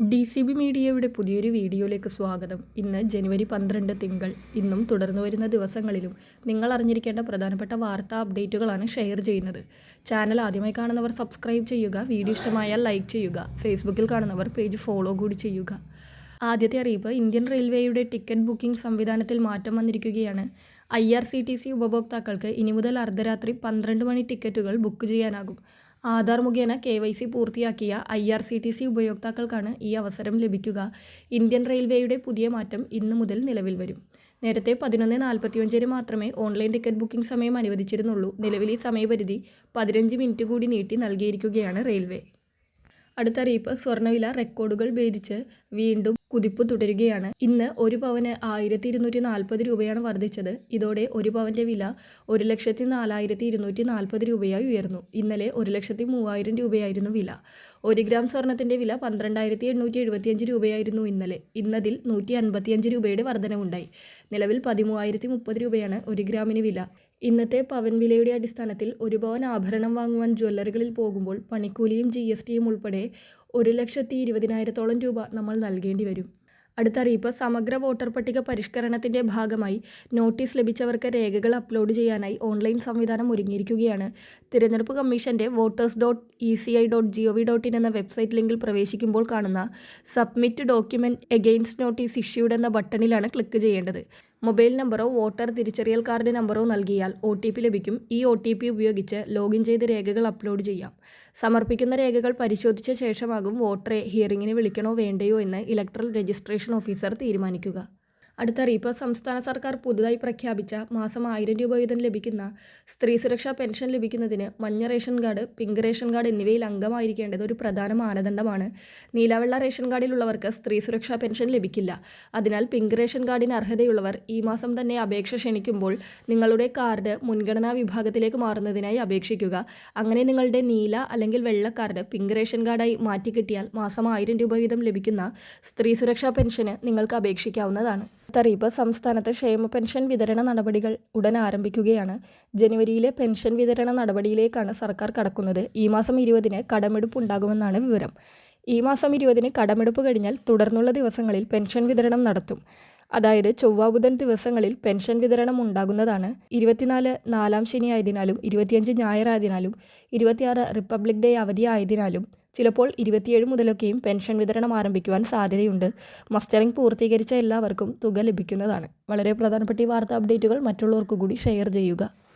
D C B മീഡിയയുടെ പുതിയൊരു വീഡിയോയിലേക്ക് സ്വാഗതം. ഇന്ന് ജനുവരി പന്ത്രണ്ട് തിങ്കൾ. ഇന്നും തുടർന്നു വരുന്ന ദിവസങ്ങളിലും നിങ്ങൾ അറിഞ്ഞിരിക്കേണ്ട പ്രധാനപ്പെട്ട വാർത്താ അപ്ഡേറ്റുകളാണ് ഷെയർ ചെയ്യുന്നത്. ചാനൽ ആദ്യമായി കാണുന്നവർ സബ്സ്ക്രൈബ് ചെയ്യുക വീഡിയോ ഇഷ്ടമായാൽ ലൈക്ക് ചെയ്യുക ഫേസ്ബുക്കിൽ കാണുന്നവർ പേജ് ഫോളോ കൂടി ചെയ്യുക. ആദ്യത്തെ അറിയിപ്പ് ഇന്ത്യൻ റെയിൽവേയുടെ ടിക്കറ്റ് ബുക്കിംഗ് സംവിധാനത്തിൽ മാറ്റം വന്നിരിക്കുകയാണ്. I R C T C ഉപഭോക്താക്കൾക്ക് ഇനി മുതൽ അർദ്ധരാത്രി പന്ത്രണ്ട് മണി ടിക്കറ്റുകൾ ബുക്ക് ചെയ്യാനാകും. ആധാർ മുഖേന കെ വൈ സി പൂർത്തിയാക്കിയ I R C T C ഉപയോക്താക്കൾക്കാണ് ഈ അവസരം ലഭിക്കുക. ഇന്ത്യൻ റെയിൽവേയുടെ പുതിയ മാറ്റം ഇന്നു മുതൽ നിലവിൽ വരും. നേരത്തെ പതിനൊന്ന് നാൽപ്പത്തിയഞ്ചിന് മാത്രമേ ഓൺലൈൻ ടിക്കറ്റ് ബുക്കിംഗ് സമയം അനുവദിച്ചിരുന്നുള്ളൂ. നിലവിൽ ഈ സമയപരിധി പതിനഞ്ച് മിനിറ്റ് കൂടി നീട്ടി നൽകിയിരിക്കുകയാണ് റെയിൽവേ. അടുത്ത അറിയിപ്പ് സ്വർണവില റെക്കോർഡുകൾ ഭേദിച്ച് വീണ്ടും കുതിപ്പ് തുടരുകയാണ്. ഇന്ന് ഒരു പവന് ആയിരത്തി ഇരുന്നൂറ്റി നാൽപ്പത് രൂപയാണ് വർദ്ധിച്ചത്. ഇതോടെ ഒരു പവന്റെ വില ഒരു ലക്ഷത്തി നാലായിരത്തി ഇരുന്നൂറ്റി നാൽപ്പത് രൂപയായി ഉയർന്നു. ഇന്നലെ ഒരു ലക്ഷത്തി മൂവായിരം രൂപയായിരുന്നു വില. ഒരു ഗ്രാം സ്വർണത്തിന്റെ വില പന്ത്രണ്ടായിരത്തി എണ്ണൂറ്റി എഴുപത്തിയഞ്ച് രൂപയായിരുന്നു ഇന്നലെ. ഇന്നതിൽ നൂറ്റി അൻപത്തിയഞ്ച് രൂപയുടെ വർധനവുണ്ടായി. നിലവിൽ പതിമൂവായിരത്തി മുപ്പത് രൂപയാണ് ഒരു ഗ്രാമിന് വില. ഇന്നത്തെ പവൻ വിലയുടെ അടിസ്ഥാനത്തിൽ ഒരു പവൻ ആഭരണം വാങ്ങുവാൻ ജ്വല്ലറികളിൽ പോകുമ്പോൾ പണിക്കൂലിയും ജി എസ് ടിയും ഉൾപ്പെടെ ഒരു ലക്ഷത്തി ഇരുപതിനായിരത്തോളം രൂപ നമ്മൾ നൽകേണ്ടി വരും. അടുത്ത അറിയിപ്പ് സമഗ്ര വോട്ടർ പട്ടിക പരിഷ്കരണത്തിന്റെ ഭാഗമായി നോട്ടീസ് ലഭിച്ചവർക്ക് രേഖകൾ അപ്ലോഡ് ചെയ്യാനായി ഓൺലൈൻ സംവിധാനം ഒരുങ്ങിയിരിക്കുകയാണ്. തിരഞ്ഞെടുപ്പ് കമ്മീഷന്റെ voters dot E C I dot G O V dot in എന്ന വെബ്സൈറ്റ് ലിങ്കിൽ പ്രവേശിക്കുമ്പോൾ കാണുന്ന submit document against notice issued എന്ന ബട്ടണിലാണ് ക്ലിക്ക് ചെയ്യേണ്ടത്. മൊബൈൽ നമ്പറോ വോട്ടർ തിരിച്ചറിയൽ കാർഡ് നമ്പറോ നൽകിയാൽ ഒ ടി പി ലഭിക്കും. ഈ ഒ ടി പി ഉപയോഗിച്ച് ലോഗിൻ ചെയ്ത് രേഖകൾ അപ്ലോഡ് ചെയ്യാം. സമർപ്പിക്കുന്ന രേഖകൾ പരിശോധിച്ച ശേഷമാകും വോട്ടറെ ഹിയറിംഗിന് വിളിക്കണോ വേണ്ടയോ എന്ന് ഇലക്ട്രൽ രജിസ്ട്രേഷൻ ഓഫീസർ തീരുമാനിക്കുക. അടുത്ത അറിയിപ്പ് സംസ്ഥാന സർക്കാർ പുതുതായി പ്രഖ്യാപിച്ച മാസം ആയിരം രൂപ വീതം ലഭിക്കുന്ന സ്ത്രീ സുരക്ഷാ പെൻഷൻ ലഭിക്കുന്നതിന് മഞ്ഞ ration card pink ration card എന്നിവയിൽ അംഗമായിരിക്കേണ്ടത് ഒരു പ്രധാന മാനദണ്ഡമാണ്. നീലവെള്ള റേഷൻ കാർഡിലുള്ളവർക്ക് സ്ത്രീ സുരക്ഷാ പെൻഷൻ ലഭിക്കില്ല. അതിനാൽ പിങ്ക് റേഷൻ കാർഡിന് അർഹതയുള്ളവർ ഈ മാസം തന്നെ അപേക്ഷ ക്ഷണിക്കുമ്പോൾ നിങ്ങളുടെ കാർഡ് മുൻഗണനാ വിഭാഗത്തിലേക്ക് മാറുന്നതിനായി അപേക്ഷിക്കുക. അങ്ങനെ നിങ്ങളുടെ നീല അല്ലെങ്കിൽ വെള്ള കാർഡ് പിങ്ക് റേഷൻ കാർഡായി മാറ്റിക്കിട്ടിയാൽ മാസം ആയിരം രൂപ വീതം ലഭിക്കുന്ന സ്ത്രീ സുരക്ഷാ പെൻഷന് നിങ്ങൾക്ക് അപേക്ഷിക്കാവുന്നതാണ്. അറിയിപ്പ് സംസ്ഥാനത്ത് ക്ഷേമ പെൻഷൻ വിതരണ നടപടികൾ ഉടൻ ആരംഭിക്കുകയാണ്. ജനുവരിയിലെ പെൻഷൻ വിതരണ നടപടിയിലേക്കാണ് സർക്കാർ കടക്കുന്നത്. ഈ മാസം ഇരുപതിന് കടമെടുപ്പ് ഉണ്ടാകുമെന്നാണ് വിവരം. ഈ മാസം ഇരുപതിന് കടമെടുപ്പ് കഴിഞ്ഞാൽ തുടർന്നുള്ള ദിവസങ്ങളിൽ പെൻഷൻ വിതരണം നടത്തും. അതായത് ചൊവ്വ ബുധൻ ദിവസങ്ങളിൽ പെൻഷൻ വിതരണം ഉണ്ടാകുന്നതാണ്. ഇരുപത്തിനാല് നാലാം ശനി ആയതിനാലും ഇരുപത്തിയഞ്ച് ഞായറായതിനാലും ഇരുപത്തിയാറ് റിപ്പബ്ലിക് ഡേ അവധി ആയതിനാലും ചിലപ്പോൾ ഇരുപത്തിയേഴ് മുതലൊക്കെയും പെൻഷൻ വിതരണം ആരംഭിക്കുവാൻ സാധ്യതയുണ്ട്. മസ്റ്ററിംഗ് പൂർത്തീകരിച്ച എല്ലാവർക്കും തുക ലഭിക്കുന്നതാണ്. വളരെ പ്രധാനപ്പെട്ട ഈ വാർത്താ അപ്ഡേറ്റുകൾ മറ്റുള്ളവർക്ക് കൂടി ഷെയർ ചെയ്യുക.